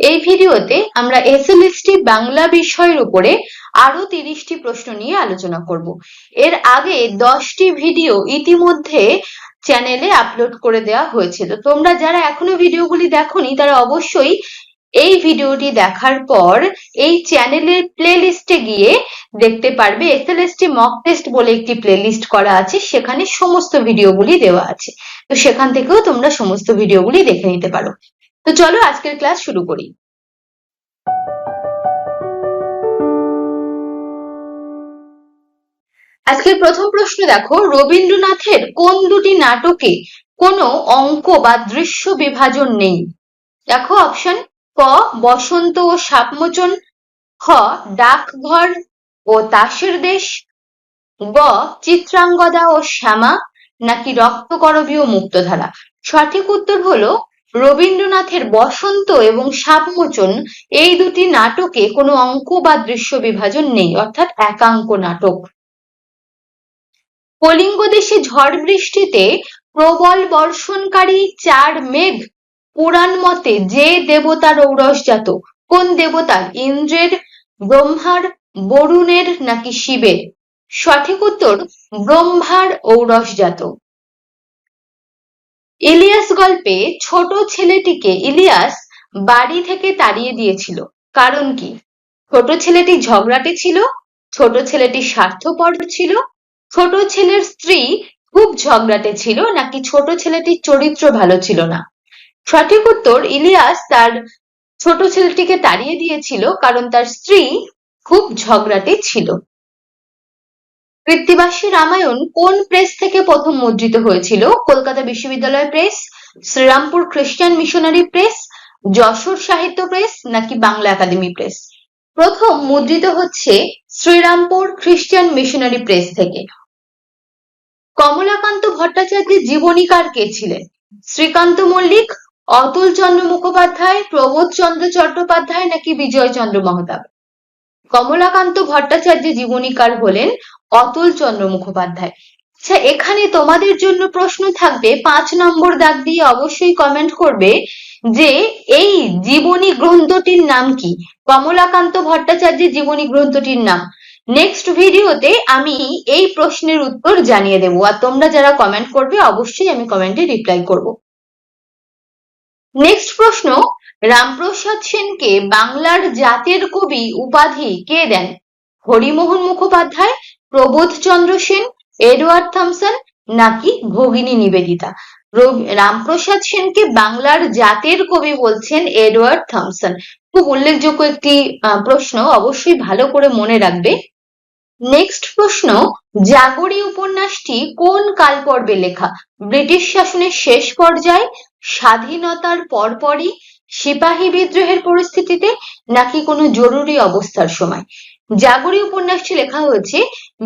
এই ভিডিওতে আমরা এসএলএসটি বাংলা বিষয়ের উপরে আরও তিরিশটি প্রশ্ন নিয়ে আলোচনা করব। এর আগে দশটি ভিডিও ইতিমধ্যে চ্যানেলে আপলোড করে দেওয়া হয়েছিল। তোমরা যারা এখনও ভিডিওগুলি দেখোনি, তারা অবশ্যই এই ভিডিওটি দেখার পর এই চ্যানেলের প্লেলিস্টে গিয়ে দেখতে পারবে। এসএলএসটি মক টেস্ট বলে একটি প্লেলিস্ট করা আছে, সেখানে সমস্ত ভিডিওগুলি দেওয়া আছে। তো সেখান থেকেও তোমরা সমস্ত ভিডিওগুলি দেখে নিতে পারো। তো চলো আজকের ক্লাস শুরু করি। আজকের প্রথম প্রশ্ন দেখো, রবীন্দ্রনাথের কোন দুটি নাটকে কোনো অঙ্ক বা দৃশ্য বিভাজন নেই? দেখো অপশন ক, বসন্ত ও সাপমোচন খ ডাকঘর ও তাসের দেশ, গ, চিত্রাঙ্গদা ও শ্যামা, নাকি রক্তকরবী ও মুক্তধারা? সঠিক উত্তর হলো রবীন্দ্রনাথের বসন্ত এবং সাপমোচন এই দুটি নাটকে কোনো অঙ্ক বা দৃশ্য বিভাজন নেই, অর্থাৎ একাঙ্ক নাটক। কলিঙ্গ দেশে ঝড় বৃষ্টিতে প্রবল বর্ষণকারী চার মেঘ পুরাণ মতে যে দেবতার ঔরসজাত কোন দেবতার ইন্দ্রের, ব্রহ্মার, বরুণের নাকি শিবের? সঠিক উত্তর, ব্রহ্মার ঔরসজাত। ইলিয়াস গল্পে ছোট ছেলেটিকে ইলিয়াস বাড়ি থেকে তাড়িয়ে দিয়েছিল। কারণ কি? ছোট ছেলেটি ঝগড়াটে ছিল, ছোট ছেলেটি স্বার্থপর ছিল, ছোট ছেলের স্ত্রী খুব ঝগড়াটে ছিল, নাকি ছোট ছেলেটির চরিত্র ভালো ছিল না? সঠিক উত্তর ইলিয়াস তার ছোট ছেলেটিকে তাড়িয়ে দিয়েছিল, কারণ তার স্ত্রী খুব ঝগড়াটে ছিল। কৃত্তিবাসী রামায়ণ কোন প্রেস থেকে প্রথম মুদ্রিত হয়েছিল? কলকাতা বিশ্ববিদ্যালয় প্রেস শ্রীরামপুর খ্রিস্টান মিশনারি প্রেস যশোর সাহিত্য প্রেস নাকি বাংলা একাডেমি প্রেস প্রথম মুদ্রিত হচ্ছে শ্রীরামপুর খ্রিস্টান মিশনারি প্রেস থেকে। কমলাকান্ত ভট্টাচার্যের জীবনীকার কে ছিলেন? শ্রীকান্ত মল্লিক, অতুল চন্দ্র মুখোপাধ্যায়, প্রবোধ চন্দ্র চট্টোপাধ্যায় নাকি বিজয় চন্দ্র মহতাব কমলাকান্ত ভট্টাচার্য জীবনীকার হলেন অতুল চন্দ্র মুখোপাধ্যায়। আচ্ছা এখানে তোমাদের জন্য প্রশ্ন থাকবে, পাঁচ নম্বর দাগ দিয়ে অবশ্যই কমেন্ট করবে যে এই জীবনী গ্রন্থটির নাম কি? কমলাকান্ত ভট্টাচার্যের জীবনী গ্রন্থটির নাম। নেক্সট ভিডিওতে আমি এই প্রশ্নের উত্তর জানিয়ে দেবো, আর তোমরা যারা কমেন্ট করবে, অবশ্যই আমি কমেন্টে রিপ্লাই করব। নেক্সট প্রশ্ন রামপ্রসাদ সেনকে বাংলার জাতের কবি উপাধি কে দেন? হরিমোহন মুখোপাধ্যায় প্রবোধচন্দ্র সেন, এডওয়ার্ড থমসন নাকি ভগিনী নিবেদিতা? রামপ্রসাদ সেনকে বাংলার জাতের কবি বলছেন এডওয়ার্ড থমসন। খুব উল্লেখযোগ্য একটি প্রশ্ন, অবশ্যই ভালো করে মনে রাখবে। নেক্সট প্রশ্ন, জাগরি উপন্যাসটি কোন কাল পর্বে লেখা? ব্রিটিশ শাসনের শেষ পর্যায়ে, স্বাধীনতার পরপরই সিপাহী বিদ্রোহের পরিস্থিতিতে নাকি কোনো জরুরি অবস্থার সময়? জাগরি উপন্যাসটি লেখা হয়েছে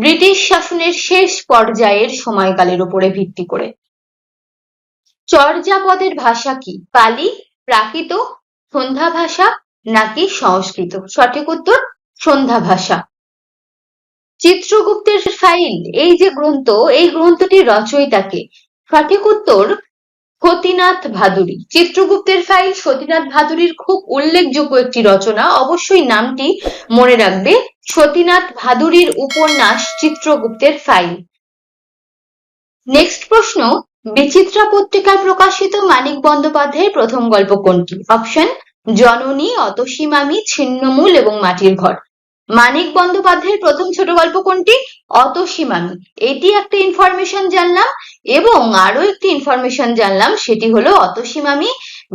ব্রিটিশ শাসনের শেষ পর্যায়ের সময়কালের উপরে ভিত্তি করে। চর্যাপদের ভাষা কি? পালি, প্রাকৃত, সন্ধ্যা ভাষা নাকি সংস্কৃত? সঠিক উত্তর, সন্ধ্যা ভাষা। চিত্রগুপ্তের ফাইল, এই যে গ্রন্থ, এই গ্রন্থটির রচয়িতাকে। সঠিক উত্তর সতীনাথ ভাদুরী। চিত্রগুপ্তের ফাইল সতীনাথ ভাদুরীর খুব উল্লেখযোগ্য একটি রচনা। অবশ্যই নামটি মনে রাখবে। সতীনাথ ভাদুরীর উপন্যাস, চিত্রগুপ্তের ফাইল নেক্সট প্রশ্ন, বিচিত্রা পত্রিকায় প্রকাশিত মানিক বন্দ্যোপাধ্যায়ের প্রথম গল্প কোনটি? অপশন জননী অতসী মামি ছিন্নমূল এবং মাটির ঘর। মানিক বন্দ্যোপাধ্যায়ের প্রথম ছোট গল্প কোনটি? অতসীমামি এটি একটা ইনফরমেশন জানলাম এবং আরও একটি ইনফরমেশন জানলাম, সেটি হলো অতসীমামি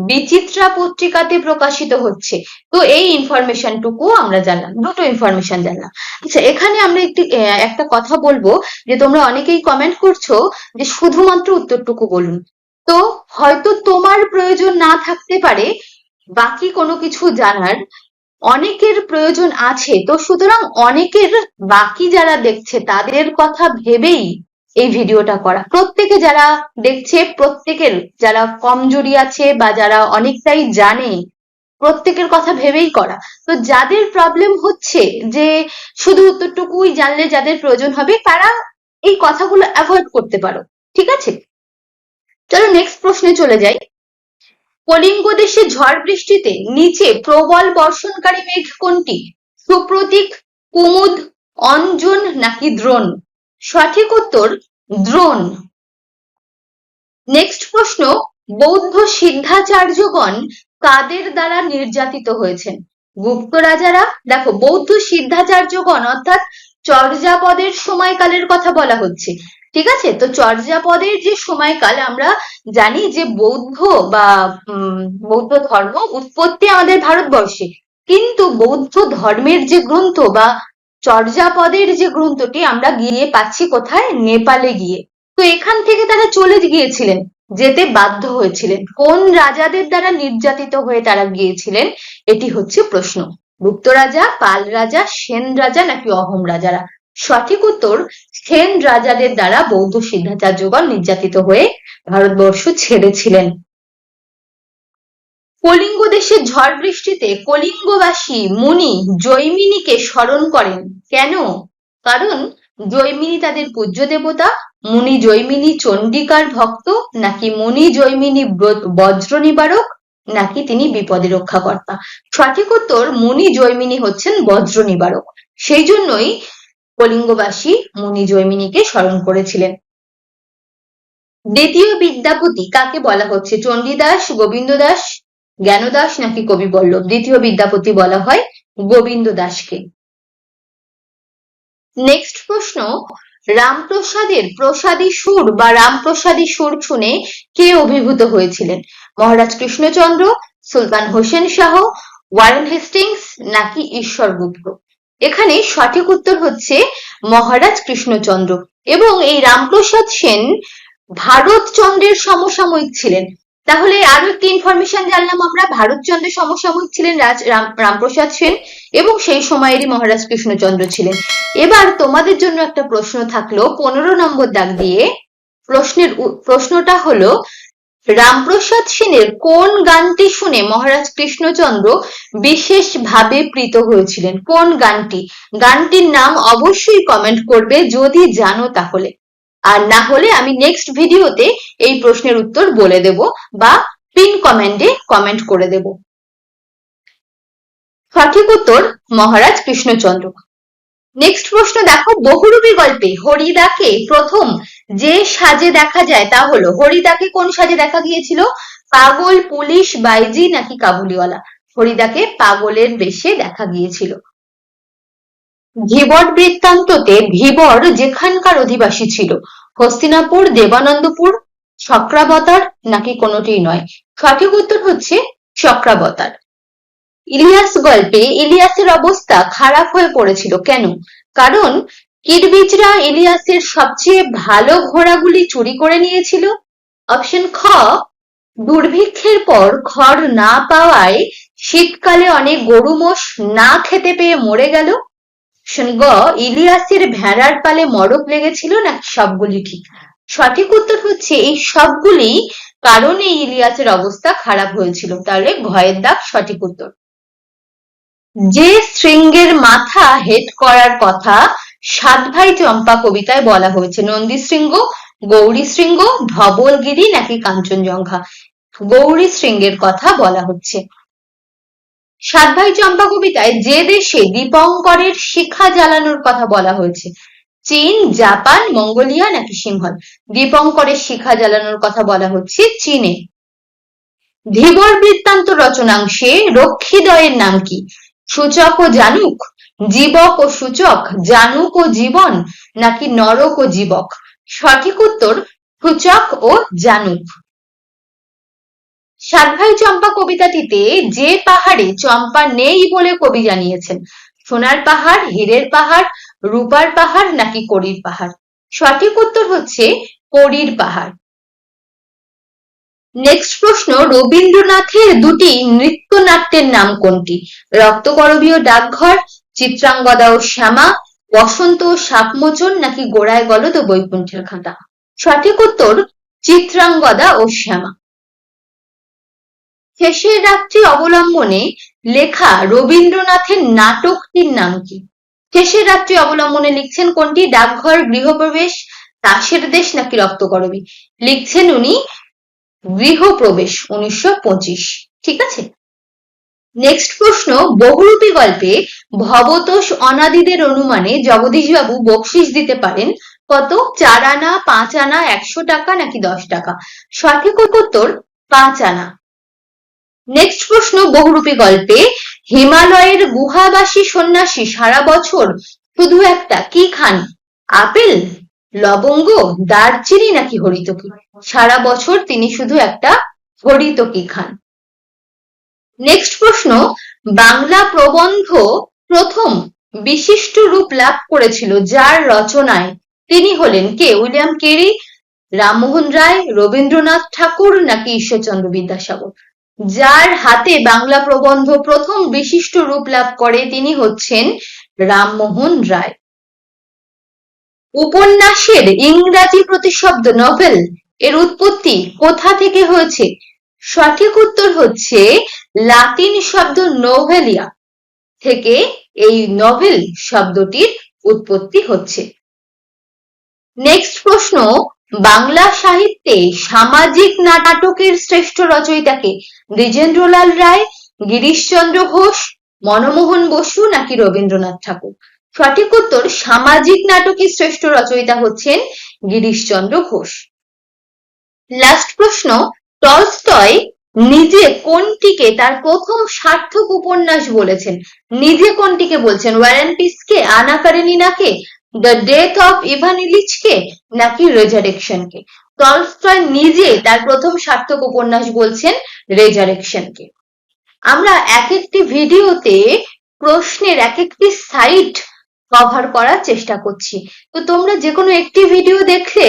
বিচিত্রা পত্রিকাতে প্রকাশিত হচ্ছে। তো এই ইনফরমেশনটুকু আমরা জানলাম, দুটো ইনফরমেশন জানলাম। আচ্ছা এখানে আমরা একটি একটা কথা বলব যে তোমরা অনেকেই কমেন্ট করছ যে শুধুমাত্র উত্তরটুকু বলুন। তো হয়তো তোমার প্রয়োজন না থাকতে পারে, বাকি কোনো কিছু জানার অনেকের প্রয়োজন আছে। তো সুতরাং অনেকের বাকি যারা দেখছে, তাদের কথা ভেবেই এই ভিডিওটা করা। প্রত্যেকে যারা দেখছে, প্রত্যেকের যারা কমজোরি আছে বা যারা অনেকটাই জানে, প্রত্যেকের কথা ভেবেই করা। তো যাদের প্রবলেম হচ্ছে যে শুধু উত্তরটুকুই জানলে যাদের প্রয়োজন হবে, তারা এই কথাগুলো অ্যাভয়েড করতে পারো। ঠিক আছে? চলো নেক্সট প্রশ্নে চলে যাই। কলিঙ্গ দেশে ঝড় বৃষ্টিতে নিচে প্রবল বর্ষণকারী মেঘ কোনটি? সুপ্রতীক, কুমুদ, অঞ্জন নাকি দ্রোণ? সঠিক উত্তর, দ্রোণ। নেক্সট প্রশ্ন, বৌদ্ধ সিদ্ধাচার্যগণ কাদের দ্বারা নির্যাতিত হয়েছেন? গুপ্ত রাজারা, দেখো, বৌদ্ধ সিদ্ধাচার্যগণ, অর্থাৎ চর্যাপদের সময়কালের কথা বলা হচ্ছে। ঠিক আছে? তো চর্যাপদের যে সময়কাল, আমরা জানি যে বৌদ্ধ বা বৌদ্ধ ধর্ম উৎপত্তি আমাদের ভারতবর্ষে। কিন্তু বৌদ্ধ ধর্মের যে গ্রন্থ বা চর্যাপদের যে গ্রন্থটি আমরা গিয়ে পাচ্ছি কোথায়? নেপালে গিয়ে। তো এখান থেকে তারা চলে গিয়েছিলেন, যেতে বাধ্য হয়েছিলেন। কোন রাজাদের দ্বারা নির্যাতিত হয়ে তারা গিয়েছিলেন? এটি হচ্ছে প্রশ্ন। গুপ্ত রাজা পাল রাজা সেন রাজা নাকি অহোম রাজারা সঠিক উত্তর সেন রাজাদের দ্বারা বৌদ্ধ সিদ্ধাচার্যগণ নির্যাতিত হয়ে ভারতবর্ষ ছেড়েছিলেন। কলিঙ্গ দেশে ঝড় বৃষ্টিতে কলিঙ্গবাসী, মুনি, জৈমিনীকে স্মরণ করেন। কেন? কারণ জৈমিনী তাদের পূজ্য দেবতা, মুনি জৈমিনী চণ্ডিকার ভক্ত, নাকি মুনি জৈমিনী বজ্র নিবারক নাকি তিনি বিপদে রক্ষাকর্তা? সঠিক উত্তর মুনি জৈমিনী হচ্ছেন বজ্র নিবারক সেই জন্যই কলিঙ্গবাসী মুনি জৈমিনীকে স্মরণ করেছিলেন। দ্বিতীয় বিদ্যাপতি কাকে বলা হচ্ছে? চণ্ডীদাস গোবিন্দ দাস জ্ঞানদাস নাকি কবি বল্লভ? দ্বিতীয় বিদ্যাপতি বলা হয় গোবিন্দ দাসকে নেক্সট প্রশ্ন রামপ্রসাদের প্রসাদী সুর বা রামপ্রসাদী সুর শুনে কে অভিভূত হয়েছিলেন? মহারাজ কৃষ্ণচন্দ্র, সুলতান হোসেন শাহ, ওয়ারেন হেস্টিংস নাকি ঈশ্বর গুপ্ত? এখানে সঠিক উত্তর হচ্ছে মহারাজ কৃষ্ণচন্দ্র। এবং এই রামপ্রসাদ সেন ভারতচন্দ্রের সমসাময়িক ছিলেন। তাহলে আরও একটি ইনফরমেশন জানলাম আমরা। ভারতচন্দ্রের সমসাময়িক ছিলেন রাজ, রাম, রামপ্রসাদ সেন এবং সেই সময়েরই মহারাজ কৃষ্ণচন্দ্র ছিলেন। এবার তোমাদের জন্য একটা প্রশ্ন থাকল, পনেরো নম্বর দাগ দিয়ে। প্রশ্নের প্রশ্নটা হলো, রামপ্রসাদ সেনের কোন গানটি শুনে মহারাজ কৃষ্ণচন্দ্র বিশেষভাবে প্রীত হয়েছিলেন? কোন গানটি? গানটির নাম অবশ্যই কমেন্ট করবে, যদি জানো তাহলে। আর না হলে আমি নেক্সট ভিডিওতে এই প্রশ্নের উত্তর বলে দেব বা পিন কমেন্টে কমেন্ট করে দেব। সঠিক উত্তর মহারাজ কৃষ্ণচন্দ্র। নেক্সট প্রশ্ন দেখো, বহুরূপী গল্পে হরিদাকে প্রথম যে সাজে দেখা যায় তা হলো, হরিদাকে কোন সাজে দেখা গিয়েছিল? পাগল, পুলিশ, বাইজি নাকি কাবুলিওয়ালা? হরিদাকে পাগলের বেশে দেখা গিয়েছিল। ধীবর বৃত্তান্ততে ধীবর যেখানকার অধিবাসী ছিল। হস্তিনাপুর, দেবানন্দপুর, চক্রাবতার নাকি কোনোটিই নয়। সঠিক উত্তর হচ্ছে চক্রাবতার। ইলিয়াস গল্পে ইলিয়াসের অবস্থা খারাপ হয়ে পড়েছিল কেন? কারণ কিরবিজরা ইলিয়াসের সবচেয়ে ভালো ঘোড়াগুলি চুরি করে নিয়েছিল। অপশন খ, দুর্ভিক্ষের পর খড় না পাওয়ায় শীতকালে অনেক গরু মোষ না খেতে পেয়ে মরে গেল। গ ইলিয়াসের ভেড়ার পালে মড়ক লেগেছিল নাকি সবগুলি ঠিক? সঠিক উত্তর হচ্ছে, এই সবগুলি কারণে ইলিয়াসের অবস্থা খারাপ হয়েছিল। তাহলে ঘয়ের দাগ সঠিক উত্তর। যে শৃঙ্গের মাথা হেট করার কথা সাত ভাই চম্পা কবিতায় বলা হয়েছে। নন্দী শৃঙ্গ, গৌরী শৃঙ্গ, ধবলগিরি নাকি কাঞ্চনজঙ্ঘা? গৌরী শৃঙ্গের কথা বলা হচ্ছে। সাত ভাই চম্পা কবিতায় যে দেশে দীপঙ্করের শিখা জ্বালানোর কথা বলা হয়েছে, চীন, জাপান, মঙ্গোলিয়া নাকি সিংহল? দীপঙ্করের শিখা জ্বালানোর কথা বলা হচ্ছে চীনে। ধীবর বৃত্তান্ত রচনাংশে রক্ষীদয়ের নাম কি? সূচক ও জানুক, জীবক ও সূচক, জানুক ও জীবন, নাকি নরক ও জীবক? সঠিক উত্তর সূচক ও জানুক। সাত ভাই চম্পা কবিতাটিতে যে পাহাড়ে চম্পা নেই বলে কবি জানিয়েছেন। সোনার পাহাড়, হীরের পাহাড়, রূপার পাহাড় নাকি করির পাহাড়? সঠিক উত্তর হচ্ছে করির পাহাড়। নেক্সট প্রশ্ন, রবীন্দ্রনাথের দুটি নৃত্যনাট্যের নাম কোনটি? রক্তকরবীয় ডাকঘর, চিত্রাঙ্গদা ও শ্যামা, বসন্ত সাপমোচন নাকি গোড়ায় গলদ ও বৈকুণ্ঠের খাতা? সঠিক উত্তর, চিত্রাঙ্গদা ও শ্যামা। শেষের রাত্রি অবলম্বনে লেখা রবীন্দ্রনাথের নাটকটির নাম কি? শেষের রাত্রি অবলম্বনে লিখছেন কোনটি? ডাকঘর, গৃহপ্রবেশ, তাসের দেশ নাকি রক্তকরবী? লিখছেন উনি গৃহপ্রবেশ, উনিশশো পঁচিশ। ঠিক আছে? নেক্সট প্রশ্ন, বহুরূপী গল্পে ভবতোষ অনাদিদের অনুমানে জগদীশবাবু বকশিস দিতে পারেন কত? চার আনা, পাঁচ আনা, একশো টাকা নাকি দশ টাকা? সঠিক উত্তর, পাঁচ আনা। নেক্সট প্রশ্ন, বহুরূপী গল্পে হিমালয়ের গুহাবাসী সন্ন্যাসী সারা বছর শুধু একটা, কি খান? আপেল, লবঙ্গ দারচিনি নাকি হরিতকি? সারা বছর তিনি শুধু একটা হরিতকি খান। নেক্সট প্রশ্ন, বাংলা প্রবন্ধ প্রথম বিশিষ্ট রূপ লাভ করেছিল যার রচনায় তিনি হলেন কে? উইলিয়াম কেরি, রামমোহন রায়, রবীন্দ্রনাথ ঠাকুর নাকি ঈশ্বরচন্দ্র বিদ্যাসাগর? যার হাতে বাংলা প্রবন্ধ প্রথম বিশিষ্ট রূপ লাভ করে তিনি হচ্ছেন রামমোহন রায়। উপন্যাসের ইংরাজি প্রতিশব্দ নভেল এর উৎপত্তি কোথা থেকে হয়েছে? সঠিক উত্তর হচ্ছে লাতিন শব্দ নোভেলিয়া থেকে এই নভেল শব্দটির উৎপত্তি হচ্ছে। নেক্সট প্রশ্ন বাংলা সাহিত্যে সামাজিক নাটকের শ্রেষ্ঠ রচয়িতাকে দ্বিজেন্দ্রলাল রায়, গিরিশচন্দ্র ঘোষ, মনমোহন বসু নাকি রবীন্দ্রনাথ ঠাকুর? সঠিক উত্তর সামাজিক নাটকের শ্রেষ্ঠ রচয়িতা হচ্ছেন গিরিশচন্দ্র ঘোষ। লাস্ট প্রশ্ন, টলস্টয় নিজে কোনটিকে তার প্রথম সার্থক উপন্যাস বলেছেন? নিজে কোনটিকে বলছেন? ওয়ারেন্টিসকে আনা কারেনিনাকে দ্য ডেথ অফ ইভান ইলিচকে নাকি রেজারেকশনকে টলস্টয় নিজে তার প্রথম সার্থক উপন্যাস বলছেন রেজারেকশনকে আমরা এক একটি ভিডিওতে প্রশ্নের এক একটি সাইট কভার করার চেষ্টা করছি। তো তোমরা যে কোনো একটি ভিডিও দেখলে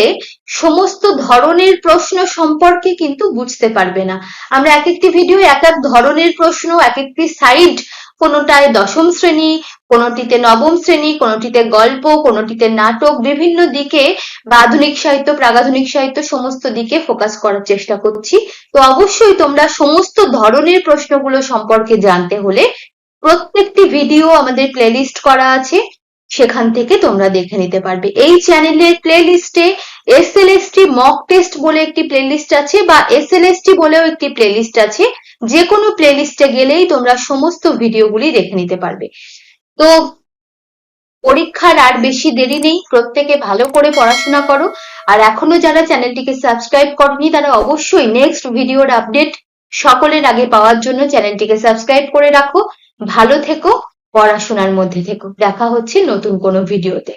সমস্ত ধরনের প্রশ্ন সম্পর্কে কিন্তু বুঝতে পারবে না। আমরা এক একটি ভিডিও এক এক ধরনের প্রশ্ন এক একটি সাইড কোনোটায় দশম শ্রেণি কোনোটিতে নবম শ্রেণি, কোনোটিতে গল্প, কোনোটিতে নাটক, বিভিন্ন দিকে বা আধুনিক সাহিত্য, প্রাগাধুনিক সাহিত্য সমস্ত দিকে ফোকাস করার চেষ্টা করছি। তো অবশ্যই তোমরা সমস্ত ধরনের প্রশ্নগুলো সম্পর্কে জানতে হলে প্রত্যেকটি ভিডিও আমাদের প্লেলিস্ট করা আছে, সেখান থেকে তোমরা দেখে নিতে পারবে। এই চ্যানেলের playlist S L S T mock test বলে একটি প্লে লিস্ট আছে বা এস এল এস টি বলেও একটি প্লে লিস্ট আছে। যে কোনো প্লে লিস্টে গেলেই তোমরা সমস্ত ভিডিওগুলি দেখে নিতে পারবে। তো পরীক্ষার আর বেশি দেরি নেই, প্রত্যেকে ভালো করে পড়াশোনা করো। আর এখনও যারা চ্যানেলটিকে সাবস্ক্রাইব করনি, তারা অবশ্যই নেক্সট ভিডিওর আপডেট সকলের আগে পাওয়ার জন্য চ্যানেলটিকে সাবস্ক্রাইব করে রাখো। ভালো থেকো, পড়াশোনার মধ্যে থেকো। দেখা হচ্ছে নতুন কোনো ভিডিওতে